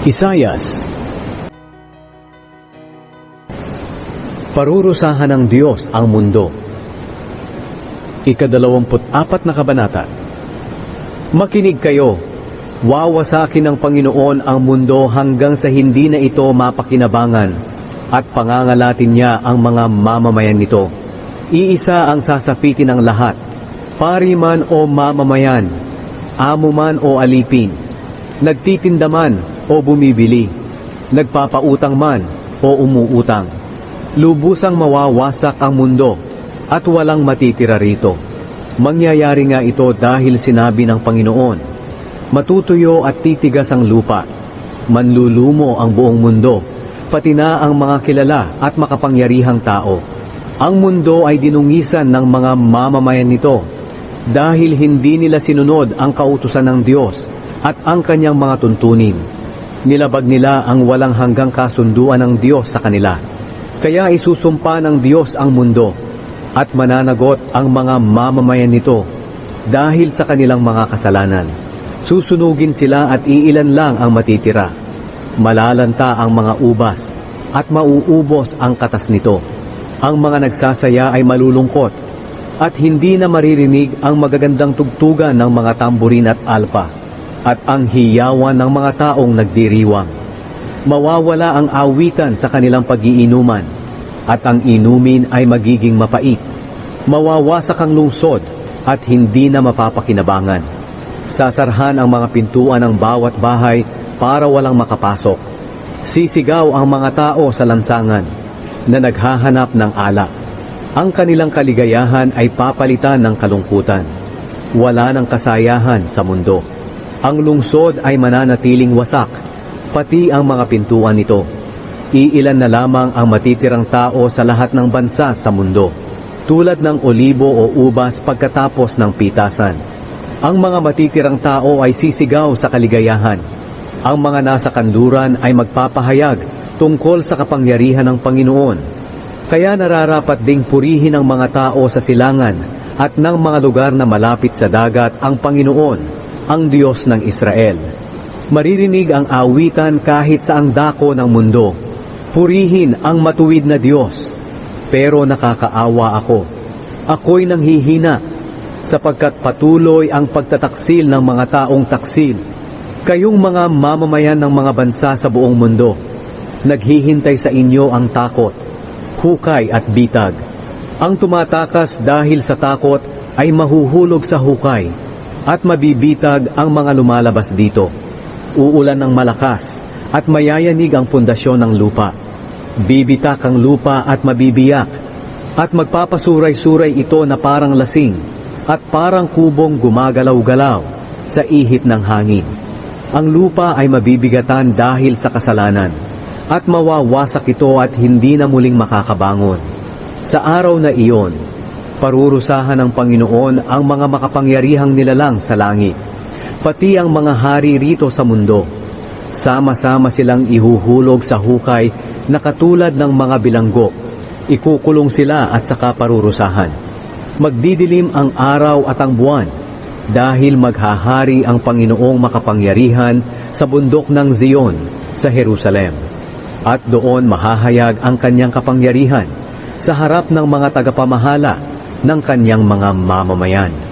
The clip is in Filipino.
Isayas. Parurusahan ng Diyos ang mundo. Ikadalawamput apat na kabanata. Makinig kayo, wawasakin ng Panginoon ang mundo hanggang sa hindi na ito mapakinabangan at pangangalatin niya ang mga mamamayan nito. Iisa ang sasapitin ng lahat, pari man o mamamayan, amo man o alipin, nagtitinda man o bumibili, nagpapautang man o umuutang. Lubusang mawawasak ang mundo at walang matitira rito. Mangyayari nga ito dahil sinabi ng Panginoon, Matutuyo at titigas ang lupa, manlulumo ang buong mundo, pati na ang mga kilala at makapangyarihang tao. Ang mundo ay dinungisan ng mga mamamayan nito dahil hindi nila sinunod ang kautusan ng Diyos at ang kanyang mga tuntunin. Nilabag nila ang walang hanggang kasunduan ng Diyos sa kanila. Kaya isusumpa ng Diyos ang mundo at mananagot ang mga mamamayan nito dahil sa kanilang mga kasalanan. Susunugin sila at iilan lang ang matitira. Malalanta ang mga ubas at mauubos ang katas nito. Ang mga nagsasaya ay malulungkot at hindi na maririnig ang magagandang tugtugan ng mga tamburin at alpa at ang hiyawan ng mga taong nagdiriwang. Mawawala ang awitan sa kanilang pagiinuman at ang inumin ay magiging mapait. Mawawasak ang lungsod at hindi na mapapakinabangan. Sasarhan ang mga pintuan ng bawat bahay para walang makapasok. Sisigaw ang mga tao sa lansangan na naghahanap ng alak. Ang kanilang kaligayahan ay papalitan ng kalungkutan. Wala ng kasayahan sa mundo. Ang lungsod ay mananatiling wasak, pati ang mga pintuan nito. Iilan na lamang ang matitirang tao sa lahat ng bansa sa mundo, tulad ng olibo o ubas pagkatapos ng pitasan. Ang mga matitirang tao ay sisigaw sa kaligayahan. Ang mga nasa kanluran ay magpapahayag tungkol sa kapangyarihan ng Panginoon. Kaya nararapat ding purihin ng mga tao sa silangan at ng mga lugar na malapit sa dagat ang Panginoon, ang Diyos ng Israel. Maririnig ang awitan kahit sa ang dako ng mundo. Purihin ang matuwid na Diyos. Pero nakakaawa ako. Ako'y nanghihina sapagkat patuloy ang pagtataksil ng mga taong taksil. Kayong mga mamamayan ng mga bansa sa buong mundo, naghihintay sa inyo ang takot, hukay at bitag. Ang tumatakas dahil sa takot ay mahuhulog sa hukay at mabibitag ang mga lumalabas dito. Uulan ng malakas at mayayanig ang pundasyon ng lupa. Bibitak ang lupa at mabibiyak at magpapasuray-suray ito na parang lasing at parang kubong gumagalaw-galaw sa ihip ng hangin. Ang lupa ay mabibigatan dahil sa kasalanan at mawawasak ito at hindi na muling makakabangon. Sa araw na iyon, parurusahan ng Panginoon ang mga makapangyarihang nilalang sa langit, pati ang mga hari rito sa mundo. Sama-sama silang ihuhulog sa hukay na katulad ng mga bilanggo. Ikukulong sila at saka parurusahan. Magdidilim ang araw at ang buwan dahil maghahari ang Panginoong makapangyarihan sa bundok ng Zion sa Jerusalem. At doon mahahayag ang kanyang kapangyarihan sa harap ng mga tagapamahala ng kanyang mga mamamayan.